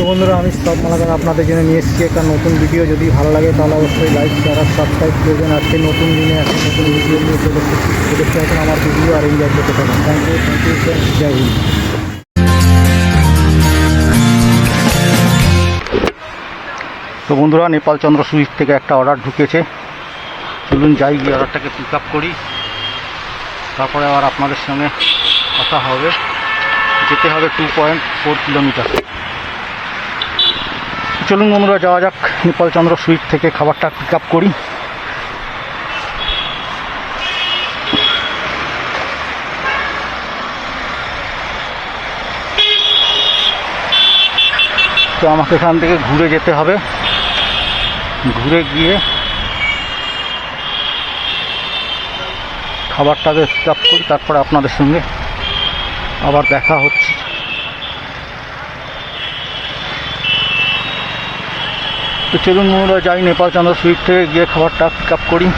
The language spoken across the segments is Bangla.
তো বন্ধুরা, আমি সব মালাকার আপনাদের জন্য নিয়ে এসেছি একটা নতুন ভিডিও যদি ভালো লাগে তাহলে অবশ্যই লাইক আর সাবস্ক্রাইব করবেন। আজকে নতুন দিনে একটা নতুন ভিডিও নিয়ে চলে দেখতে আমার ভিডিও আর এনজয় করতে থাকুন। থ্যাংক ইউ থ্যাংক ইউ জয় হিন্দ তো বন্ধুরা নেপাল চন্দ্র সুইচ থেকে একটা অর্ডার ঢুকেছে। চলুন যাই, গিয়ে অর্ডারটাকে পিক আপ করি। তারপরে আবার আপনাদের সঙ্গে কথা হবে। যেতে হবে টু পয়েন্ট ফোর কিলোমিটার চলুন বন্ধুরা, যাওয়া যাক। নেপাল চন্দ্র সুইট থেকে খাবারটা পিক আপ করি। তো আমাকে এখান থেকে ঘুরে যেতে হবে। ঘুরে গিয়ে খাবারটাকে পিক আপ করি, তারপরে আপনাদের সঙ্গে আবার দেখা হচ্ছে। তো চলুন বন্ধুরা যাই নেপাল চন্দ্র সুইট থেকে গিয়ে খাবারটা পিক আপ করি।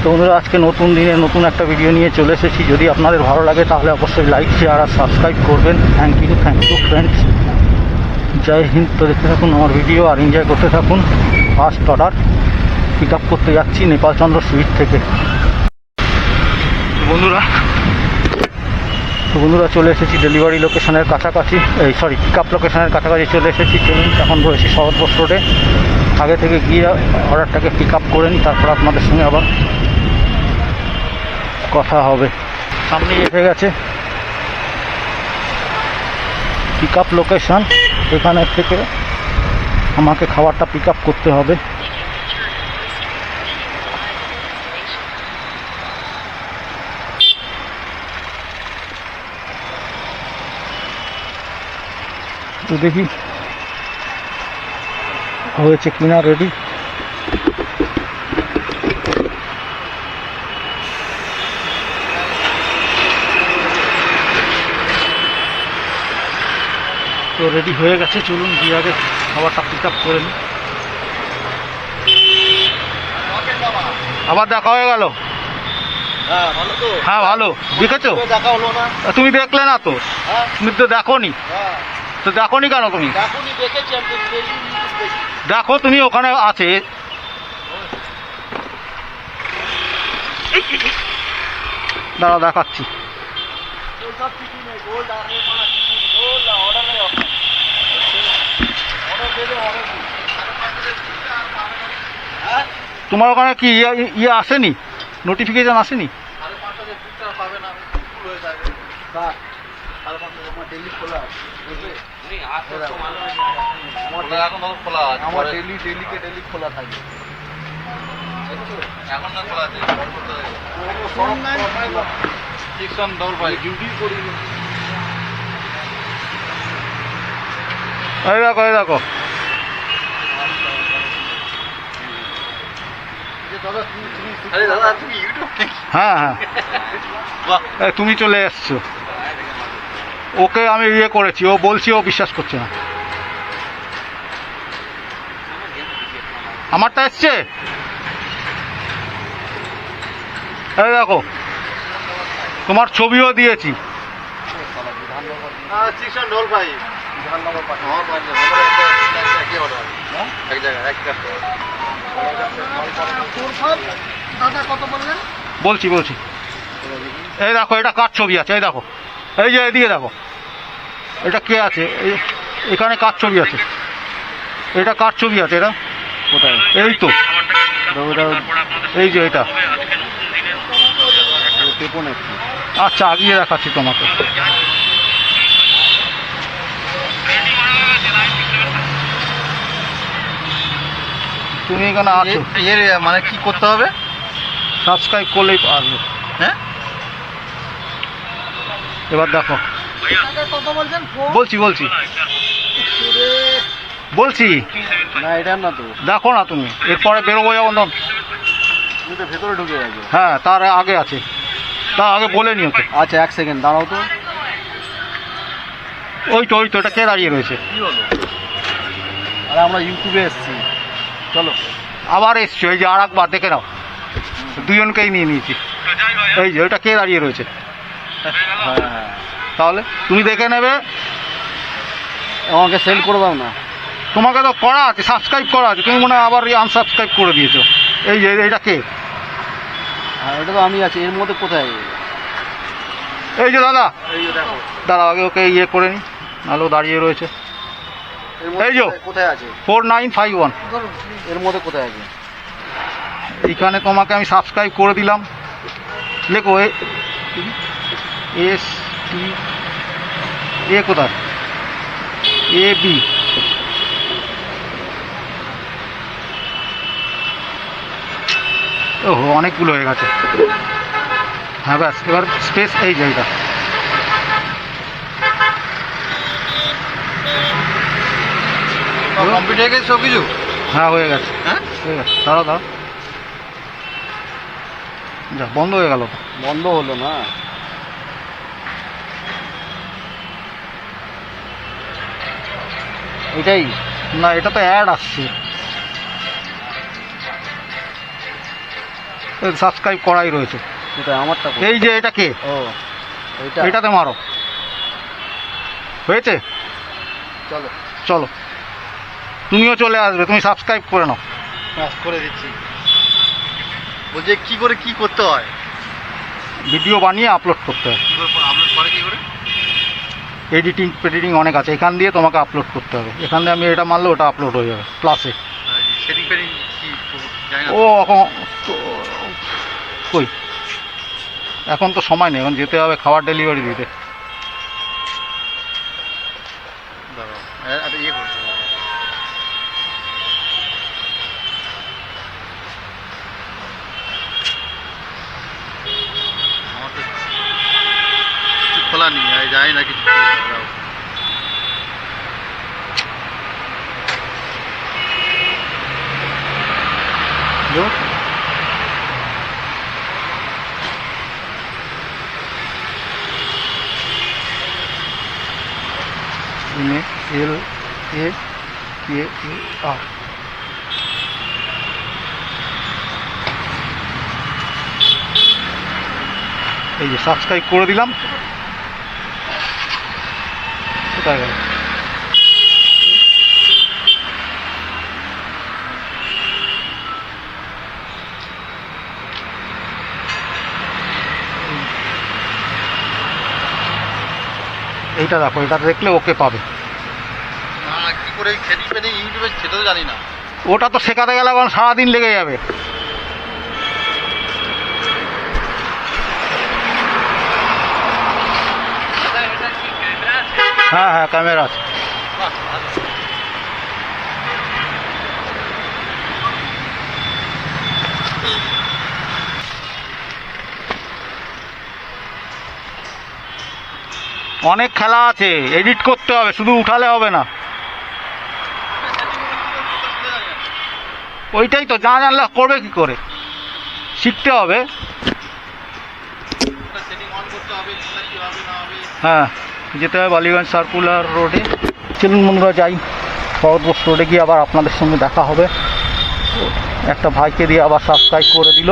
তো বন্ধুরা, আজকে নতুন দিনে নতুন একটা ভিডিও নিয়ে চলে এসেছি। যদি আপনাদের ভালো লাগে, তাহলে অবশ্যই লাইক শেয়ার আর সাবস্ক্রাইব করবেন। Thank you thank you friends জয় হিন্দ। তো দেখতে থাকুন আমার ভিডিও আর এনজয় করতে থাকুন। ফার্স্ট অর্ডার পিক আপ করতে যাচ্ছি নেপাল চন্দ্র সুইট থেকে। বন্ধুরা তো বন্ধুরা চলে এসেছি ডেলিভারি লোকেশনের কাছাকাছি। এই সরি পিক আপ লোকেশনের কাছাকাছি চলে এসেছি। চলুন, এখন রয়েছি শরৎ রোডে আগে থেকে গিয়ে অর্ডারটাকে পিক আপ করে নিই, তারপর আপনাদের সঙ্গে আবার কথা হবে। সামনেই এসে গেছে পিক আপ লোকেশন এখানের থেকে আমাকে খাবারটা পিক আপ করতে হবে। তো দেখি। হয়েছে কিনা রেডি তো রেডি হয়ে গেছে চলুন গিয়ে আগে খাবারটা পিক আপ করে নিই। আবার দেখা হয়ে গেল? হ্যাঁ ভালো হ্যাঁ ভালো। দেখেছ? দেখা হলো না। তুমি দেখলে না তো? হ্যাঁ। তুমি তো দেখো নি হ্যাঁ। তো দেখো নি কেন তুমি? দেখি। তুমি ওখানে আছে। দাঁড়া দেখাচ্ছি। তোমার ওখানে কি ইয়ে ইয়ে আসেনি? নোটিফিকেশন আসেনি? পাবে না হয়ে যাবে। আমার ডেলি ডেলিকে ডেলি খোলা এখন না খোলা ডবল ফাইভ ডিউটি করি এই এই থেকে হ্যাঁ হ্যাঁ। তুমি চলে এসছো। ওকে আমি ইয়ে করেছি ও বলছি ও বিশ্বাস করছে না। আমারটা এসছে? এই দেখো তোমার ছবিও দিয়েছি। বলছি বলছি। এই দেখো এটা কার ছবি আছে? এই দেখো। এই যে এদিকে দেখো। এটা কে আছে? এখানে কার ছবি আছে? এটা কার ছবি আছে? এটা? কোথায়? এই তো। এই যে এটা। আচ্ছা আগিয়ে দেখাচ্ছি তোমাকে। তুমি এখানে আছো। এর মানে কি করতে হবে? সাবস্ক্রাইব করলেই পারবে। হ্যাঁ? এবার দেখো। বলছি বলছি। বলছি। না এটা না তো। দেখো না তুমি। এরপরে বেরোবো যখন তখন। ভেতরে ঢুকে গেছে। হ্যাঁ তার আগে আছে। তা আগে বলে নিও তো। আচ্ছা এক সেকেন্ড দাঁড়াও তো। ওই তো ওই তো এটা কে দাঁড়িয়ে রয়েছে? আরে আমরা ইউটিউবে এসছি। চলো। আবার এসছো এই যে আর একবার দেখে নাও। দুজনকেই নিয়ে নিয়েছি। এই যে ওইটা কে দাঁড়িয়ে রয়েছে? হ্যাঁ হ্যাঁ। তাহলে তুমি দেখে নেবে। আমাকে সেল করে দাও না। তোমাকে তো করা আছে সাবস্ক্রাইব করা আছে। তুমি মনে হয় আবার আনসাবস্ক্রাইব করে দিয়েছ। এই যে এইটা কে? আর এটা তো আমি আছি এর মধ্যে কোথায়? এই যে দাদা। এই যে দেখো। দাদা আগে ওকে ইয়ে করে নি নাহলে ও দাঁড়িয়ে রয়েছে। এই যে। কোথায়- কোথায় আছে? ফোর নাইন ফাইভ ওয়ানের মধ্যে কোথায় আছে? এইখানে তোমাকে আমি সাবস্ক্রাইব করে দিলাম। লেখো এস টি এ কোথায়? A B. ওহো অনেকগুলো হয়ে গেছে। হ্যাঁ ব্যাস এবার স্পেস এই এইটা কমপ্লিট হয়ে গেছে সব কিছু হ্যাঁ হয়ে গেছে। হ্যাঁ? হয়ে গেছে। দাঁড়াও দাঁড়াও। যা বন্ধ হয়ে গেল। বন্ধ হলো না। এটাই। না এটা তো অ্যাড আসছে। সাবস্ক্রাইব করাই রয়েছে। এটা আমারটা এই যে এটা কে? ও এটা। এটাতে মারো। হয়েছে? চলো। চলো। তুমিও চলে আসবে তুমি সাবস্ক্রাইব করে নাও। করে দিচ্ছি। বলছে কি করে কি করতে হয়? ভিডিও বানিয়ে আপলোড করতে হয়। আপলোড করে কি করে? এডিটিং ফেডিটিং অনেক আছে। এখান দিয়ে তোমাকে আপলোড করতে হবে। এখান দিয়ে আমি এটা মারলে ওটা আপলোড হয়ে যাবে প্লাসে ও এখন কই? এখন তো সময় নেই এখন যেতে হবে খাবার ডেলিভারি দিতে দাঁড়াও একটা ইয়ে করতে হবে। আমার তো কিছু খোলা নেই আমি জানি না কিছু দাঁড়াও। বুঝলো? এম এল এ কে এ আর এই যে সাবস্ক্রাইব করে দিলাম। কোথায় গেল? এইটা দেখো এটা দেখলে ওকে পাবে। কি করে ইউটিউবে জানি না। ওটা তো শেখাতে গেলে এখন সারাদিন লেগে যাবে। হ্যাঁ হ্যাঁ ক্যামেরা আছে। অনেক খেলা আছে এডিট করতে হবে, শুধু উঠালে হবে না। ওইটাই তো, যা জানলে করবে কি করে? শিখতে হবে। হ্যাঁ যেতে হবে বালিগঞ্জ সার্কুলার রোডে। চলুন বন্ধুরা, যাই। শরৎবোস রোডে গিয়ে আবার আপনাদের সঙ্গে দেখা হবে। একটা ভাইকে দিয়ে আবার সাবস্ক্রাইব করে দিল।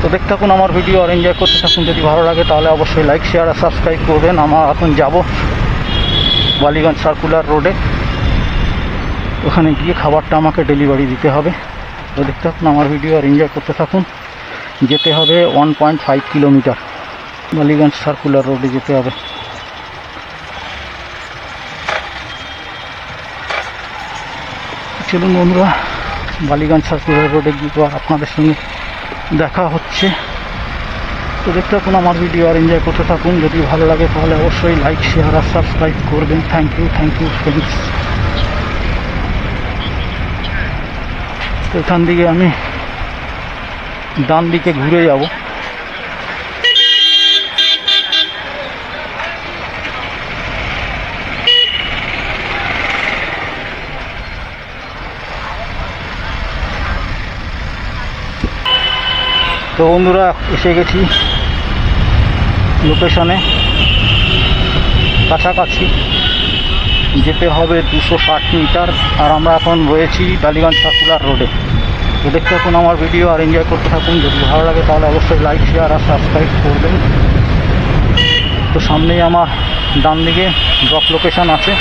তো দেখতে থাকুন আমার ভিডিও আর এনজয় করতে থাকুন। যদি ভালো লাগে তাহলে অবশ্যই লাইক শেয়ার আর সাবস্ক্রাইব করবেন। আমার এখন যাব বালিগঞ্জ সার্কুলার রোডে ওখানে গিয়ে খাবারটা আমাকে ডেলিভারি দিতে হবে। তো দেখতে থাকুন আমার ভিডিও আর এনজয় করতে থাকুন। যেতে হবে one point five kilometre Ballygunge circular রোডে যেতে হবে। চলুন বন্ধুরা, বালিগঞ্জ সার্কুলার রোডে গিয়ে আপনাদের সঙ্গে দেখা হচ্ছে। তো দেখতে থাকুন, আমার ভিডিও আর এনজয় করতে থাকুন। যদি ভালো লাগে, তাহলে অবশ্যই লাইক শেয়ার আর সাবস্ক্রাইব করবেন। Thank you thank you friends তো এখান থেকে আমি ডান দিকে ঘুরে যাব। তো বন্ধুরা, এসে গেছি লোকেশনে কাছাকাছি। যেতে হবে দুশো ষাট মিটার। আর আমরা এখন রয়েছি টালিগঞ্জ সার্কুলার রোডে। তো দেখতে থাকুন আমার ভিডিও আর এনজয় করতে থাকুন। যদি ভালো লাগে তাহলে অবশ্যই লাইক শেয়ার আর সাবস্ক্রাইব করবেন। তো সামনেই আমার ডান দিকে ড্রপ লোকেশান আছে।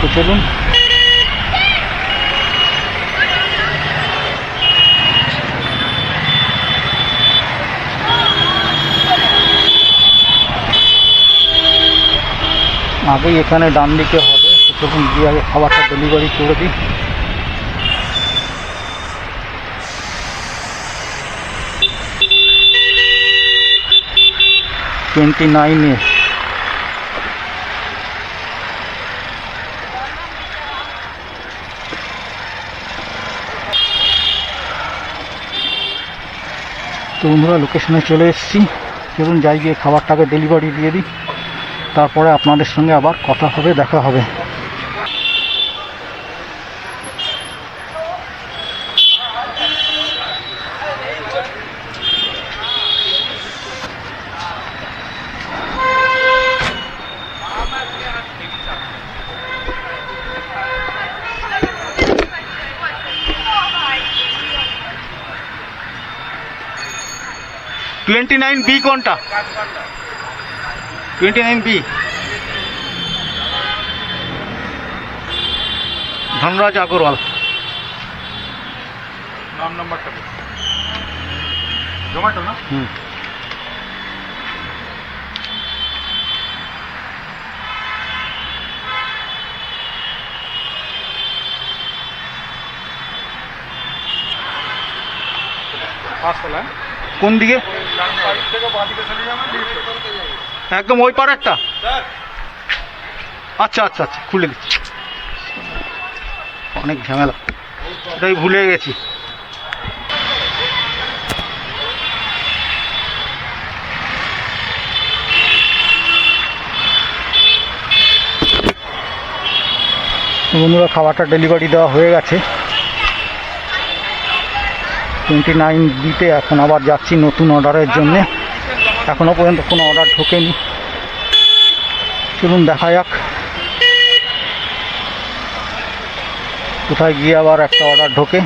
তো চলুন। আগেই এখানে ডান দিকে হবে। চলুন গিয়ে আগে খাবারটা ডেলিভারি করে দিই। টোয়েন্টি নাইনে তো বন্ধুরা লোকেশনে চলে এসেছি। চলুন যাই গিয়ে খাবারটাকে ডেলিভারি দিয়ে দিই। তারপরে আপনাদের সঙ্গে আবার কথা হবে দেখা হবে। টোয়েন্টি নাইন বি কোনটা? Twenty nine B Dhanraj Agarwal নাম নাম্বারটা জোম্যাটো না হুম পাঁচতলা কোন দিকে ডান সাইড থেকে বাঁ দিকে চলে যাবেন লিফট একদম ওই পাড়ারটা স্যার আচ্ছা আচ্ছা আচ্ছা খুলে দিচ্ছি। অনেক ঝামেলা। এটাই ভুলে গেছি। বন্ধুরা, খাবারটা ডেলিভারি দেওয়া হয়ে গেছে। টোয়েন্টি নাইন বিতে এখন আবার যাচ্ছি নতুন অর্ডারের জন্যে। এখনও পর্যন্ত কোনো অর্ডার ঢোকেনি। চলুন দেখা যাক। কোথায় গিয়ে আবার একটা অর্ডার ঢোকে।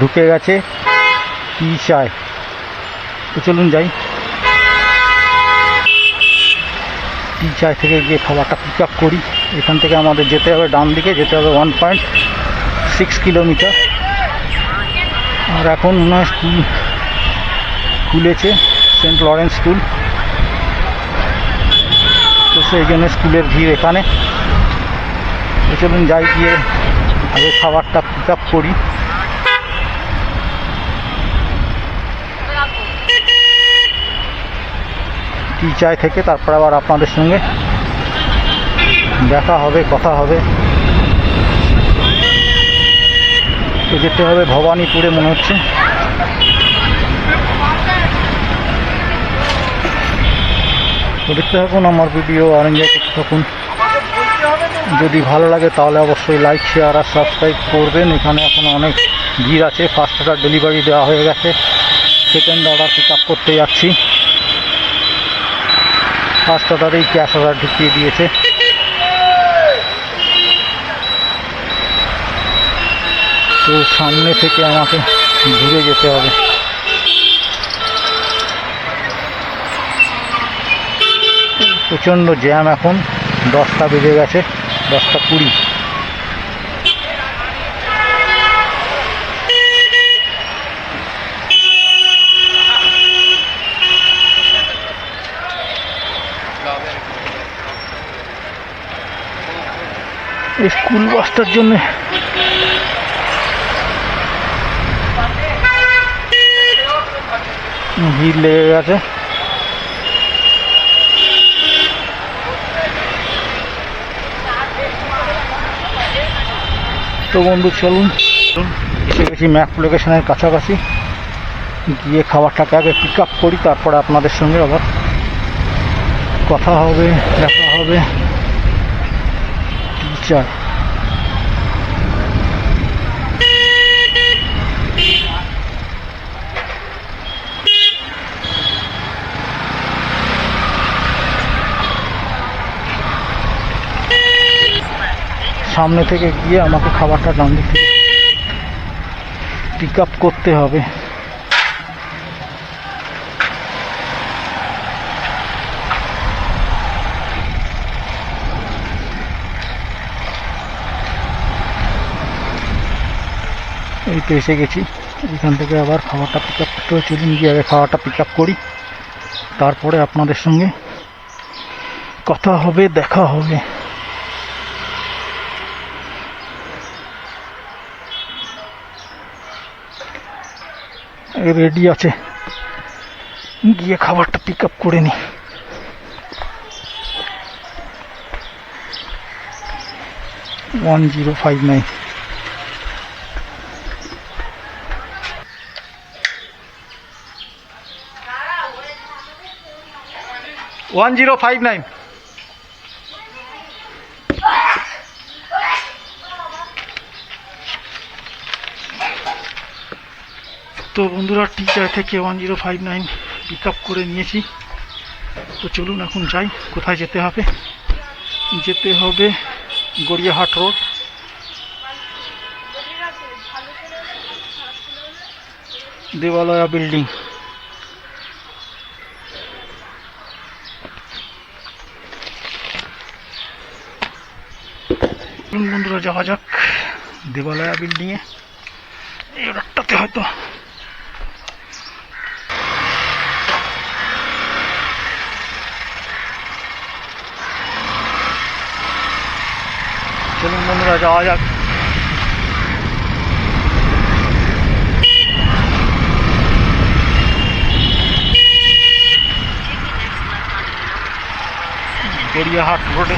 ঢুকে গেছে। কি চাই তো চলুন যাই। টি চাই থেকে গিয়ে খাবারটা পিক আপ করি। এখান থেকে আমাদের যেতে হবে, ডান দিকে যেতে হবে ওয়ান পয়েন্ট সিক্স কিলোমিটার আর এখন মনে হয় স্কুল খুলেছে সেন্ট লরেন্স স্কুল তো সেই জন্য স্কুলের ভিড় এখানে। তো চলুন যাই গিয়ে আগে খাবারটা পিক আপ করি। টি চাই থেকে, তারপর আবার আপনাদের সঙ্গে দেখা হবে, কথা হবে। যেতে হবে ভবানীপুরে মনে হচ্ছে। দেখতে থাকুন, আমার ভিডিও আর এনজয় করতে থাকুন। যদি ভালো লাগে তাহলে অবশ্যই লাইক শেয়ার আর সাবস্ক্রাইব করবেন। এখানে এখন অনেক ভিড় আছে ফার্স্ট অর্ডার ডেলিভারি দেওয়া হয়ে গেছে। সেকেন্ড অর্ডার পিক আপ করতে যাচ্ছি। ফার্স্ট অর্ডারেই ক্যাশ অর্ডার ঢুকিয়ে দিয়েছে। তো সামনে থেকে আমাকে ঘুরে যেতে হবে। প্রচণ্ড জ্যাম এখন, দশটা বেজে গেছে, দশটা কুড়ি। স্কুল বাসটার জন্য ভিড় লেগে গেছে। তো বন্ধু, চলুন। এসে গেছি ম্যাপ লোকেশনের কাছাকাছি। গিয়ে খাবারটাকে আগে পিক আপ করি, তারপরে আপনাদের সঙ্গে আবার কথা হবে, দেখা হবে। কি সামনে থেকে গিয়ে আমাকে খাবারটা ডান থেকে পিক আপ করতে হবে। এই তো এসে গেছি। এখান থেকে আবার খাবারটা পিক আপ করতে হবে। চলুন গিয়ে আগে খাবারটা পিক আপ করি। তারপরে আপনাদের সঙ্গে কথা হবে, দেখা হবে। রেডি আছে। গিয়ে খাবারটা পিক আপ করে নি। One zero five nine one zero five nine তো বন্ধুরা টিচার থেকে one zero five nine pick up করে নিয়েছি। তো চলুন এখন যাই, কোথায় যেতে হবে? যেতে হবে গড়িয়াহাট রোড দেবালয়া বিল্ডিং বন্ধুরা, যাওয়া যাক দেবালয়া বিল্ডিংয়ে এই রোডটাতে হয়তো চলুন বন্ধুরা যাওয়া যাক গড়িয়াহাট রোডে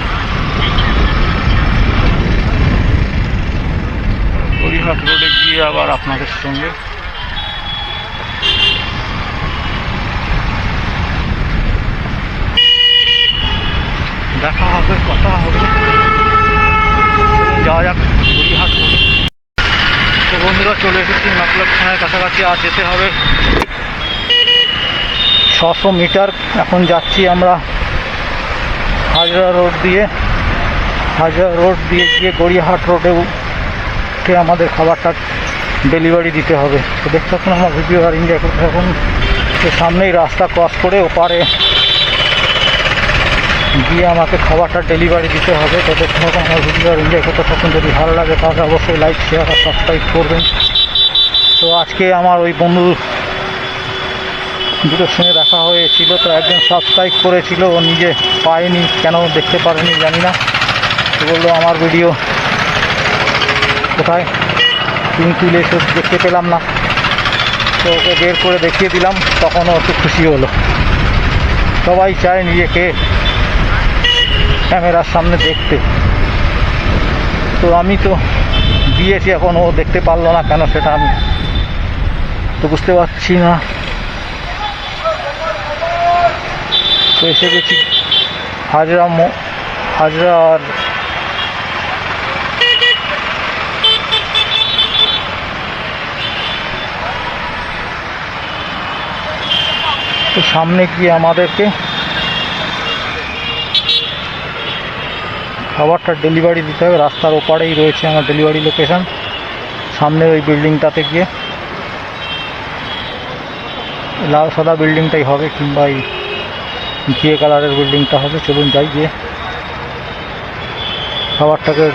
গড়িয়াহাট রোডে গিয়ে আবার আপনাদের সঙ্গে দেখা হবে কথা হবে চলুন যাওয়া যাক গড়িয়াহাট তো বন্ধুরা, চলে এসেছি নাকলাক থানার কাছাকাছি, আর যেতে হবে ছশো মিটার। এখন যাচ্ছি আমরা হাজরা রোড দিয়ে। হাজরা রোড দিয়ে গিয়ে গড়িয়াহাট রোডে উঠে আমাদের খাবারটা ডেলিভারি দিতে হবে। তো দেখতে থাকুন আমার ভিডিও আর এনজয় করতে থাকুন। সামনেই রাস্তা ক্রস করে ওপারে গিয়ে আমাকে খাবারটা ডেলিভারি দিতে হবে। তো দেখতে থাকুন আমার ভিডিও এনজয় করতে থাকুন। যদি ভালো লাগে তাহলে অবশ্যই লাইক শেয়ার আর সাবস্ক্রাইব করবেন। তো আজকে আমার ওই বন্ধু দুটোর সঙ্গে দেখা হয়েছিল, তো একজন সাবস্ক্রাইব করেছিল। ও নিজে পায়নি, কেন দেখতে পারেনি জানি না। তো বলল, আমার ভিডিও কোথায়? তুমি তুলে এসে দেখতে পেলাম না। তো ওকে বের করে দেখিয়ে দিলাম। তখন ও একটু খুশি হলো। সবাই চায় নিজেকে ক্যামেরার সামনে দেখতে। তো আমি তো দিয়েছি এখন ও দেখতে পারল না কেন সেটা আমি তো বুঝতে পারছি না। তো এসে গেছি হাজরা হাজরার তো সামনে গিয়ে আমাদেরকে খাবারটা ডেলিভারি দিতে হবে। রাস্তার ওপারেই রয়েছে আমার ডেলিভারি লোকেশান সামনে ওই বিল্ডিংটাতে গিয়ে লাল সাদা বিল্ডিংটাই হবে কিংবা এই ঘিয়ে কালারের বিল্ডিংটা হবে। চলুন যাই গিয়ে খাবারটাকে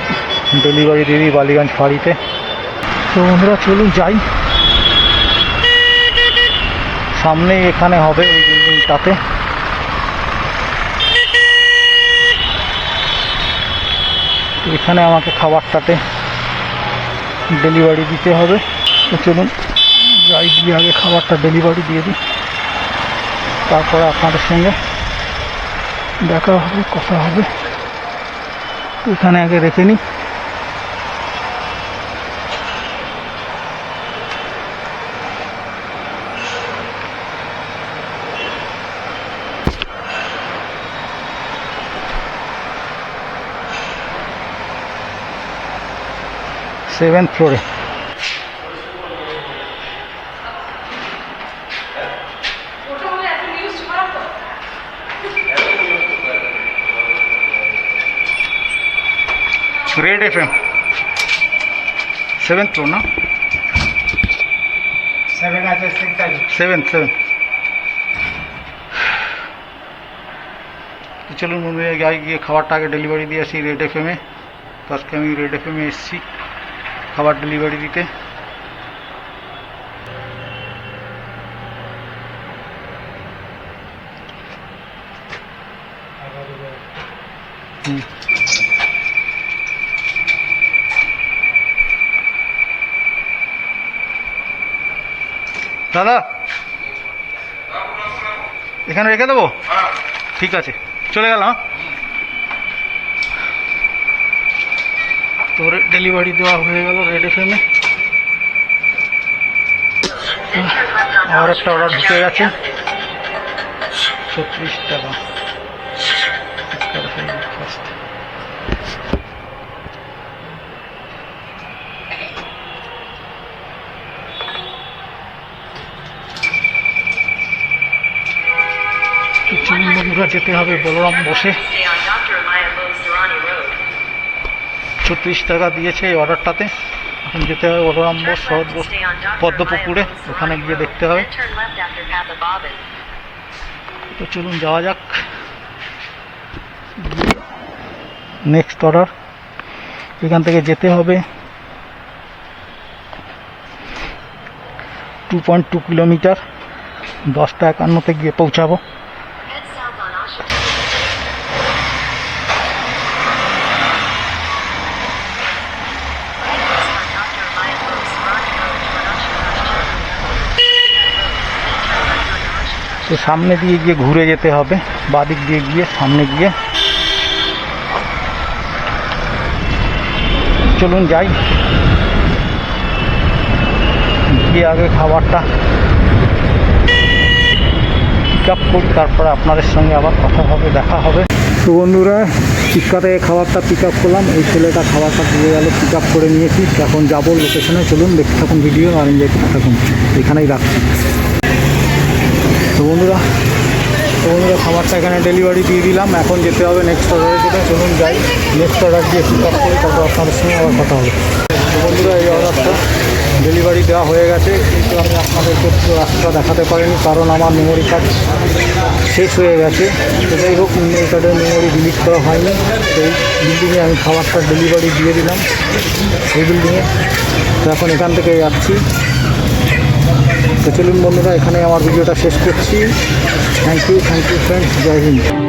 ডেলিভারি দিয়ে দিই বালিগঞ্জ ফাঁড়িতে। তো বন্ধুরা, চলুন যাই। সামনেই এখানে হবে ওই বিল্ডিংটাতে। তো এখানে আমাকে খাবারটাতে ডেলিভারি দিতে হবে। তো চলুন, যাই গিয়ে আগে খাবারটা ডেলিভারি দিয়ে দিই। তারপরে আপনাদের সঙ্গে দেখা হবে, কথা হবে। তো এখানে আগে রেখে নিই। সেভেন্থ ফ্লোরে Red F M seventh floor না সেভেন আছে সিক্স আছে সেভেন সেভেন চলুন বন্ধুরা গায়ে গিয়ে খাবারটা আগে ডেলিভারি দিয়ে আসি রেড এফ এমে তো আজকে আমি রেড এফ এমে এসেছি খাবার ডেলিভারি দিতে। দাদা এখানে রেখে দেবো? ঠিক আছে চলে গেলাম তো ডেলিভারি দেওয়া হয়ে গেল রেড এফ এমে আর একটা অর্ডার ঢুকে গেছে। ছত্রিশ টাকা। যেতে হবে বলরাম বসে। ছত্রিশ টাকা দিয়েছে এই অর্ডারটাতে। এখন যেতে হবে বলরাম বোস শরৎ. পদ্মপুকুরে ওখানে গিয়ে দেখতে হবে. তো চলুন যাওয়া যাক। নেক্সট অর্ডার এখান থেকে যেতে হবে। টু পয়েন্ট টু কিলোমিটার দশটা একান্নতে গিয়ে পৌঁছাবো। তো সামনে দিয়ে গিয়ে ঘুরে যেতে হবে, বাদিক দিয়ে গিয়ে সামনে গিয়ে। চলুন যাই। গিয়ে আগে খাবারটা পিক আপ করি, তারপরে আপনাদের সঙ্গে আবার কথা হবে, দেখা হবে। তো বন্ধুরা চিক্কা থেকে খাবারটা পিক আপ করলাম। এই ছেলেটা খাবারটা দিয়ে গেল পিক আপ করে নিয়েছি। এখন যাব লোকেশনে চলুন দেখতে থাকুন ভিডিও আর এনজয় করতে থাকুন। এখানেই রাখছি তো বন্ধুরা তো এখানে ডেলিভারি দিয়ে দিলাম। এখন যেতে হবে নেক্সট অর্ডারের জন্য চলুন যাই। নেক্সট অর্ডার দিয়ে পিক আপ করি তারপর আপনাদের সঙ্গে আবার কথা হবে। বন্ধুরা, এই অর্ডারটা ডেলিভারি দেওয়া হয়ে গেছে। কিন্তু আমি আপনাদেরকে পুরো রাস্তা দেখাতে পারিনি, কারণ আমার মেমোরি কার্ড শেষ হয়ে গেছে। যাই হোক মেমোরি কার্ডের মেমোরি ডিলিট করা হয়নি। সেই বিল্ডিংয়ে আমি খাবারটা ডেলিভারি দিয়ে দিলাম। এই বিল্ডিংয়ে তো এখন এখান থেকে যাচ্ছি। তো চলুন বন্ধুরা এখানে আমার ভিডিওটা শেষ করছি। Thank you thank you friends Joy Hind.